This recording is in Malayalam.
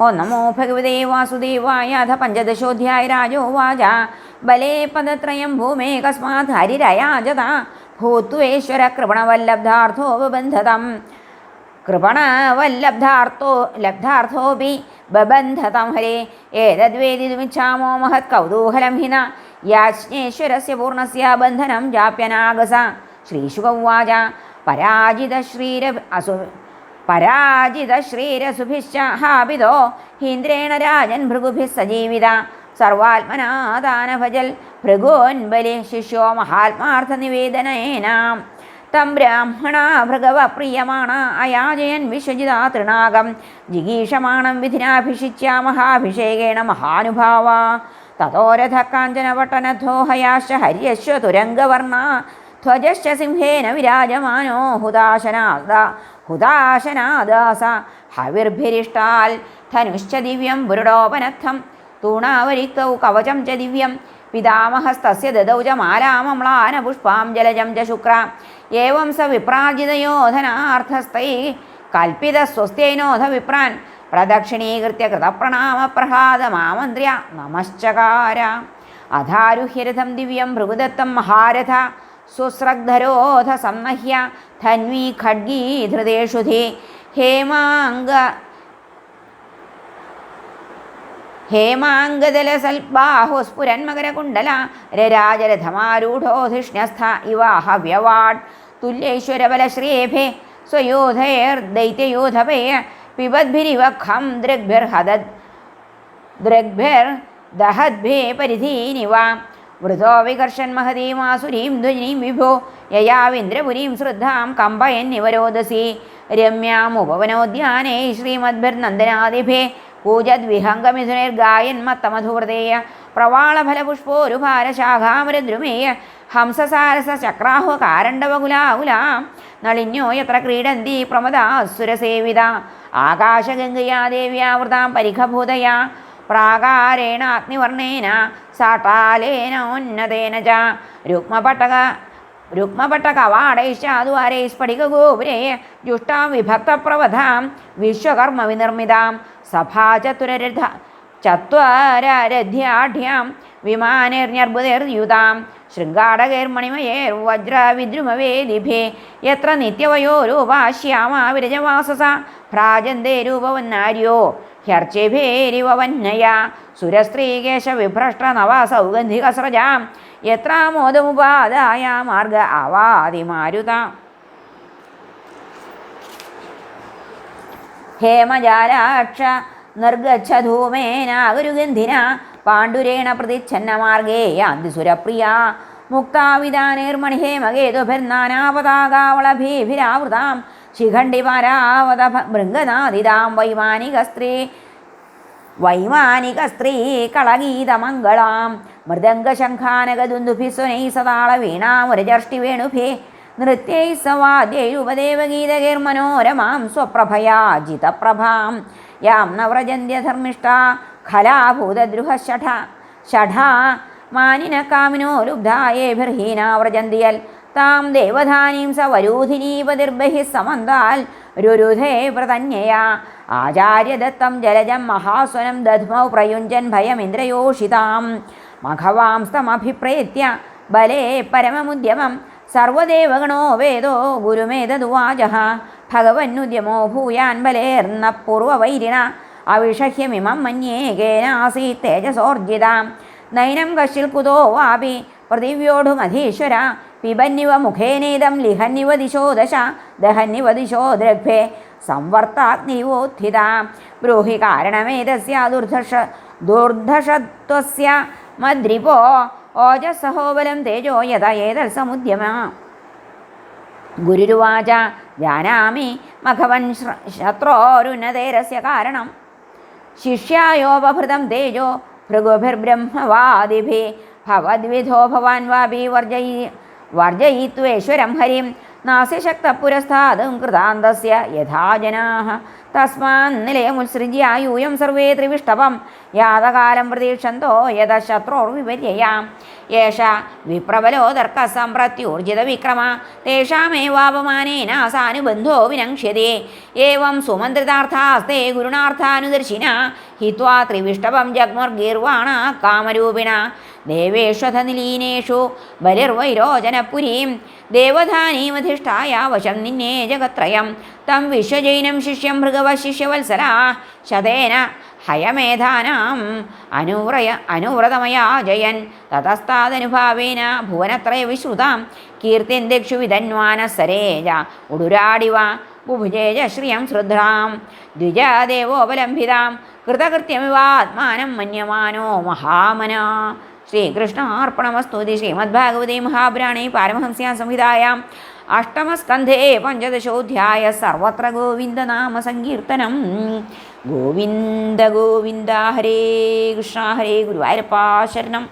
ഓ നമോ ഭഗവതേ വാസുദേവായ അധ പഞ്ചദശോധ്യായ രാജോവാച ബലേ പദത്രയം ഭൂമേ കസ്മാത് ഹരിരയാജത ഭൂത്വേശ്വര കൃപണവല്ലബ്ധാർത്ഥോ ബന്ധതം കൃപണവല്ലബ്ധാർത്ഥോ ലബ്ധാർത്ഥോപി ബബന്ധതം ഹരേ ഏതദ്വേദിതുമിച്ഛാമോ മഹത് കൗതൂഹലം ഹിന യാജ്ഞേശ്വരസ്യ പൂർണ്ണസ്യ ബന്ധനം ജാപ്യനാഗസ ശ്രീശുകൗവാച പരാജിതശ്രീര അസു പരാജിതശ്രീരസുഭിശ്ച ശ്രീരസുഭിശ്ചാഹാപിതോ ഹീന്ദ്രേണ രാജൻ ഭൃഗുഭി സജീവിത. സർവാത്മനാദാനഭജൽ ഭൃഗോൻബലി ശിഷ്യോ മഹാത്മാർത്ഥനിവേദനേന. തം ബ്രാഹ്മണ ഭൃഗവ പ്രിയമാണ അയാജയൻ വിശ്വജിതാ തൃണാകം ജിഗീഷമാണം വിധിനാഭിഷിച്യ മഹാഭിഷേകേണ മഹാനുഭാവ. തഥോരഥ കാഞ്ചനവട്ടനധോഹയാശ ഹര്യശ്വ തുരംഗവർണ ധ്വജശ്ച സിംഹേന വിരാജമാനോ ഹുദാശനാദ ഹുദാശനാദാസ. ഹവിർഭിരിഷ്ടാൽ ധനുശ്ച ദിവ്യം പുരുടോപനത്ഥം തൂണാവരിക്തൗ കവചം ച ദിവ്യം. പിതാമഹസ്തസ്യ ദദൗ ച മാലാമമ്ലാനപുഷ്പാം ജലജം ച ശുക്ര. ഏവം സ വിപ്രാജിതയോധനാർത്ഥസ്ഥൈ കൽപ്പിതസ്വസ്ത്യൈനോധ വിപ്രാൻ പ്രദക്ഷിണീകൃത്യ കൃതപ്രണാമപ്രഹാദമാമന്ത്ര്യ നമശ്ചകാര. അധാരുഹ്യരഥം ദിവ്യം ഭൃഗുദത്തം മഹാരഥ सुस्रग्धरोध संनह्य धन्वी खड्गी धृतेषु धि हेमाङ्ग हेमाङ्गदलसल्बाहुस्फुरन्मकरकुण्डल रराजरथमारूढोधिष्ण्यस्थ इवाह व्यवाट् तुल्यैश्वरबलश्रीभे स्वयोधैर्दैत्ययोधपे पिबद्भिरिव खं दृग्भिर्हद दृग्भिर्दहद्भे परिधीनिवा വൃതോ വികർഷൻ മഹതീമാസുരീം ധ്വനീം വിഭോ യയാവിന്ദ്രപുരീം ശ്രദ്ധാം കമ്പയന്നിവരോദസി രമ്യാമുപവനോദ്യാനേ ശ്രീമദ്ഭിർനന്ദനാദിഭേ പൂജദ്വിഹംഗമിഥുനൈർഗായന്മത്തമധുവൃതേയ പ്രവാളഫലപുഷ്പോരുഭാരശാഖാമരദ്രുമേയ. ഹംസസാരസചക്രാഹു കാരണ്ടവകുലാകുലാം നളിന്യോ യത്ര ക്രീഡന്തി പ്രമദാസുരസേവിത ആകാശഗംഗയാ ദേവ്യാവൃതാം പരിഖഭൂതയാ പ്രാകാരേണ അഗ്നിവർണേന സാട്ടാലേന ഉന്നതേന ച. രുക്മപട്ടക രുക്മപട്ടകവാടൈശ്ചാദ്വാരൈ സ്ഫടികഗോപുരേ ജുഷ്ടാം വിഭക്തപ്രവധാം വിശ്വകർമ്മ വിനിർമ്മിതാം. സഭാ സഭാചതുരരഥ ചത്വരരഥ്യാഢ്യാം വിമാനൈർന്യർബുധൈർയുതാം ശൃംഗാടകൈർമണിമയേർവജ്രവിദ്രുമവേദിഭേ. യത്ര നിത്യവയോരൂപാശ്യാമ വിരജവാസസ ഭ്രാജന്തേ രൂപവന്നാര്യോ ഹ്യർച്ചേഭേരിവന്നയ സുരസ്ത്രീകേശ വിഭ്രഷ്ട നവ എത്ര യത്രാമോദമുപാദായ മാർഗ അവാതിമാരുത ഹേമജാലാക്ഷ നിർഗച്ഛ ധൂമേനാഗരുഗന്ധിന പാണ്ഡുരേണ പ്രതിച്ഛന്നമാർഗേ യാന്തി സുരപ്രിയ മുക്താവിധാനേർമണിഹേമകേതുഭിർനാനാപതാകാവളഭീഭിരാവൃതാം ശിഖണ്ഡിപരാവത മൃംഗനാദിതാം വൈമാനിക സ്ത്രീ വൈമാനിക സ്ത്രീ കളഗീതമംഗളാം. വീണാമുരജഷ്ടി വേണുഭി നൃത്യൈ സവാദ്യൈരുപദേവഗീതകൈർമനോരമാം സ്വപ്രഭയാ ജിതപ്രഭാം യാം നവ്രജന്ത്യധർമ്മിഷ്ട ഖലാഭൂതദ്രുഹഷഠ ഷഠാ മാനിന കാമിനോ ലുബ്ധായേഭിർഹീനാ വ്രജന്തിയൽ താം ദേവധാനീം സവരൂധിനീപതിർബഹിः സമന്താൽ രുരുധേ വ്രതന്യയാ ആചാര്യദത്തം ജലജം മഹാസ്വനം ദധ്മൗ പ്രയുഞ്ജൻ ഭയമിന്ദ്രയോഷിതാം. മഘവാംസ്തമഭിപ്രേത്യ ബലേ പരമമുദ്യമം സർവദേവഗണോ വേദോ ഗുരുമേതദുവാച ഭഗവന്നുദ്യമോ ഭൂയാൻ ബലേർന്ന പൂർവവൈരിണ അവിഷഹ്യമിമം മന്യേ കേനാസീത് തേജസോർജിതാം. നൈനം കശിൽ കുതോ വാപി പൃഥിവ്യോഢുമധീശ്വര പിബന്നിവ മുഖേനേതം ലിഹന്നിവ ദിശോ ദശ ദഹന്നിവ ദിശോ ദ്രഗ്ഭേ സംവർത്താഗ്നിവോത്ഥിത. ബ്രൂഹി കാരണമേതസ്യ ദുർധഷ ദുർധഷത്വസ്യ മദ്രിപോ ഓജസഹോബലം തേജോ യഥ ഏതൽ സമുദ്യമ. ഗുരുരുവാച ജാനാമി മഖവൻ ശത്രോരുന്നതേരസ്യ കാരണം. ശിഷ്യായോപഭൃതം തേജോ ഭൃഗുഭിർബ്രഹ്മവാദിഭി ഭവദ്വിധോ ഭവാൻ വാപി വർജയി വർജയിത്വേശ്വരം ഹരിം. നാസ്യശക്തപുരസ്ഥാതും കൃതാന്തസ്യ യഥാ ജനാः തസ്മാൻ നിലയമുത്സൃജ്യ യൂയം സർവേ ത്രിവിഷ്ടവം യാതകാലം പ്രതീക്ഷന്തോ യഥ ശത്രോർവിപര്യയാം യേഷ വിപ്രബലോ തർക്കസമ്പ്രത്യൂർജിത വിക്രമ തേഷാമേവാപമാനേന സാനുബന്ധോ വിനങ്ഷ്യതേ ഏവം സുമന്ത്രിതാർത്ഥാസ്തേ ഗുരുണാർത്ഥാനുദർശിന. ഹിത്വാ ത്രിവിഷ്ടവം ജഗ്മുർഗീർവാണ കാമരൂപിണ. ദേവേഷ്വഥ നിലീനേഷു ബലിർവൈരോചനപുരീം ദേവധാനീമധിഷ്ഠായ വശം നിന്നേ ജഗത്രയം. തം വിശ്വജൈനം ശിഷ്യം ഭൃഗവ ശിഷ്യവത്സല ശതേന ഹയമേധാനാം അനുവ്രയ അനുവ്രതമയാ ജയൻ. തതസ്താദനുഭാവേന ഭുവനത്രയ വിശ്രുതാം കീർത്തിൻ ദിക്ഷു വിധന്വാനസരേജ ഉടുരാടിവ ബുഭുജേജ ശ്രിയം ശ്രദ്ധാം. ദ്വിജദേവോപലംഭിതാം കൃതകൃത്യമിവാത്മാനം മന്യമാനോ മഹാമന. ശ്രീകൃഷ്ണാർപ്പണമസ്തുതി ശ്രീമദ്ഭാഗവതേ മഹാപുരാണേ പാരമഹംസ്യാ സംഹിതായാം അഷ്ടമസ്കന്ധേ പഞ്ചദശോധ്യായ സർവത്ര ഗോവിന്ദനാമ സങ്കീർത്തനം ഗോവിന്ദ ഗോവിന്ദ ഹരേ കൃഷ്ണ ഹരേ ഗുരുവായൂരപ്പാ ശരണം.